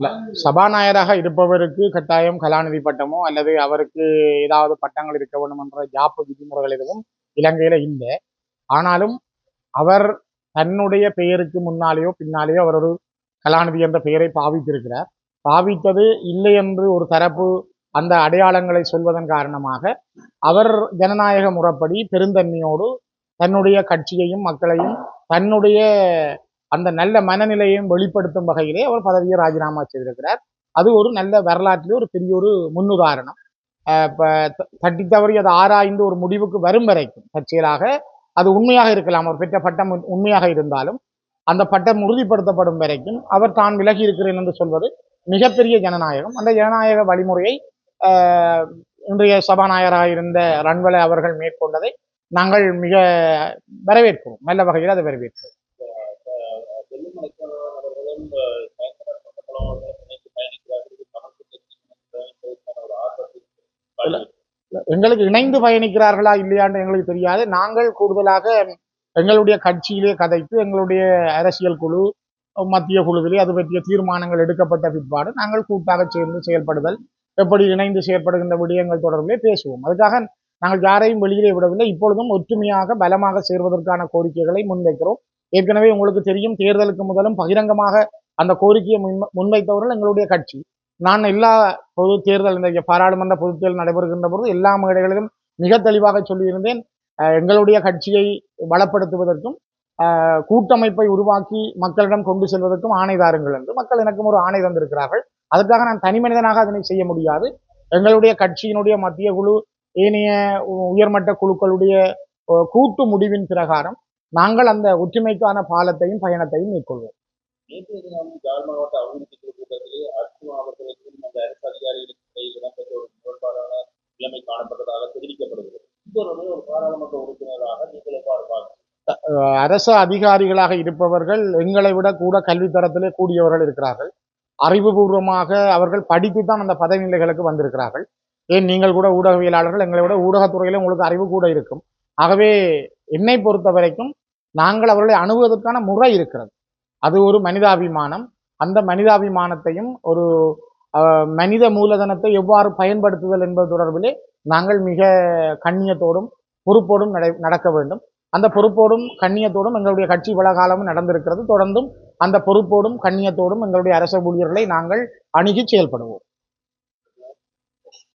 இல்ல, சபாநாயகராக இருப்பவருக்கு கட்டாயம் கலாநிதி பட்டமோ அல்லது அவருக்கு ஏதாவது பட்டங்கள் இருக்க வேண்டும் என்ற ஜாப்பு விதிமுறைகள் எதுவும் இலங்கையில இல்லை. ஆனாலும் அவர் தன்னுடைய பெயருக்கு முன்னாலேயோ பின்னாலேயோ அவர் ஒரு கலாநிதி என்ற பெயரை பாவித்திருக்கிறார். பாவித்தது இல்லை என்று ஒரு தரப்பு அந்த அடையாளங்களை சொல்வதன் காரணமாக அவர் ஜனநாயக முறைப்படி பெருந்தன்மையோடு தன்னுடைய கட்சியையும் மக்களையும் தன்னுடைய அந்த நல்ல மனநிலையையும் வெளிப்படுத்தும் வகையிலே அவர் பதவியை ராஜினாமா செய்திருக்கிறார். அது ஒரு நல்ல வரலாற்றிலே ஒரு பெரிய ஒரு முன்னுதாரணம். அஹ் த- தட்டி தவறி அது ஆராய்ந்து ஒரு முடிவுக்கு வரும் வரைக்கும் தற்செயலாக அது உண்மையாக இருக்கலாம். அவர் பெற்ற பட்டம் உண்மையாக இருந்தாலும் அந்த பட்டம் உறுதிப்படுத்தப்படும் வரைக்கும் அவர் தான் விலகி இருக்கிறேன் என்று சொல்வது மிகப்பெரிய ஜனநாயகம். அந்த ஜனநாயக வழிமுறையை இன்றைய சபாநாயகராக இருந்த ரன்வலை அவர்கள் மேற்கொண்டதை நாங்கள் மிக வரவேற்கிறோம் நல்ல வகையில் அதை ஆர்வத்தை எங்களுக்கு இணைந்து பயணிக்கிறார்களா இல்லையான்னு எங்களுக்கு தெரியாது. நாங்கள் கூடுதலாக எங்களுடைய கட்சியிலே கதைத்து எங்களுடைய அரசியல் குழு மத்திய குழுவிலே அது பற்றிய தீர்மானங்கள் எடுக்கப்பட்ட பிற்பாடு நாங்கள் கூட்டாக சேர்ந்து செயல்படுதல் எப்படி இணைந்து செயற்படுகின்ற விடயங்கள் தொடர்பிலே பேசுவோம். அதுக்காக நாங்கள் யாரையும் வெளியிலே விடவில்லை. இப்பொழுதும் ஒற்றுமையாக பலமாக சேர்வதற்கான கோரிக்கைகளை முன்வைக்கிறோம். ஏற்கனவே உங்களுக்கு தெரியும் தேர்தலுக்கு முதலும் பகிரங்கமாக அந்த கோரிக்கையை முன் முன்வைத்தவர்கள் எங்களுடைய கட்சி. நான் எல்லா பொது தேர்தல் இந்த பாராளுமன்ற பொதுத் தேர்தல் நடைபெறுகின்ற பொழுது எல்லா மேடைகளிலும் மிக தெளிவாக சொல்லியிருந்தேன். எங்களுடைய கட்சியை பலப்படுத்துவதற்கும் கூட்டமைப்பை உருவாக்கி மக்களிடம் கொண்டு செல்வதற்கும் ஆணை தாருங்கள் என்று மக்கள் எனக்கும் ஒரு ஆணை தந்திருக்கிறார்கள். அதற்காக நான் தனி மனிதனாக அதனை செய்ய முடியாது. எங்களுடைய கட்சியினுடைய மத்திய குழு ஏனைய உயர்மட்ட குழுக்களுடைய கூட்டு முடிவின் பிரகாரம் நாங்கள் அந்த ஒற்றுமைக்கான பாலத்தையும் பயணத்தையும் மேற்கொள்வோம். நேற்றைய தினம் யாழ் மாவட்ட அபிவிருத்தி குழு கூட்டத்திலே அரசு மாவட்டத்திற்கும் அந்த அரசு அதிகாரிகளுக்கு இடையில் இடம்பெற்ற ஒரு முரண்பாடான நிலைமை காணப்பட்டதாக தெரிவிக்கப்படுகிறது. இந்த ஒரு ஒரு பாராளுமன்ற உறுப்பினராக நீங்கள் எவ்வாறு பார்க்கிறீர்கள்? அஹ் அரசு அதிகாரிகளாக இருப்பவர்கள் எங்களை விட கூட கல்வித்தரத்திலே கூடியவர்கள் இருக்கிறார்கள். அறிவுபூர்வமாக அவர்கள் படித்து தான் அந்த பதவி நிலைகளுக்கு வந்திருக்கிறார்கள். ஏன் நீங்கள் கூட ஊடகவியலாளர்கள் எங்களை விட ஊடகத்துறையில உங்களுக்கு அறிவு கூட இருக்கும். ஆகவே என்னை பொறுத்த வரைக்கும் நாங்கள் அவர்களை அணுகுவதற்கான முறை இருக்கிறது. அது ஒரு மனிதாபிமானம். அந்த மனிதாபிமானத்தையும் ஒரு மனித மூலதனத்தை எவ்வாறு பயன்படுத்துதல் என்பது தொடர்பிலே நாங்கள் மிக கண்ணியத்தோடும் பொறுப்போடும் நடை நடக்க வேண்டும். அந்த பொறுப்போடும் கண்ணியத்தோடும் எங்களுடைய கட்சி காலமும் நடந்திருக்கிறது. தொடர்ந்தும் அந்த பொறுப்போடும் கண்ணியத்தோடும் எங்களுடைய அரச ஊழியர்களை நாங்கள் அணுகி செயல்படுவோம்.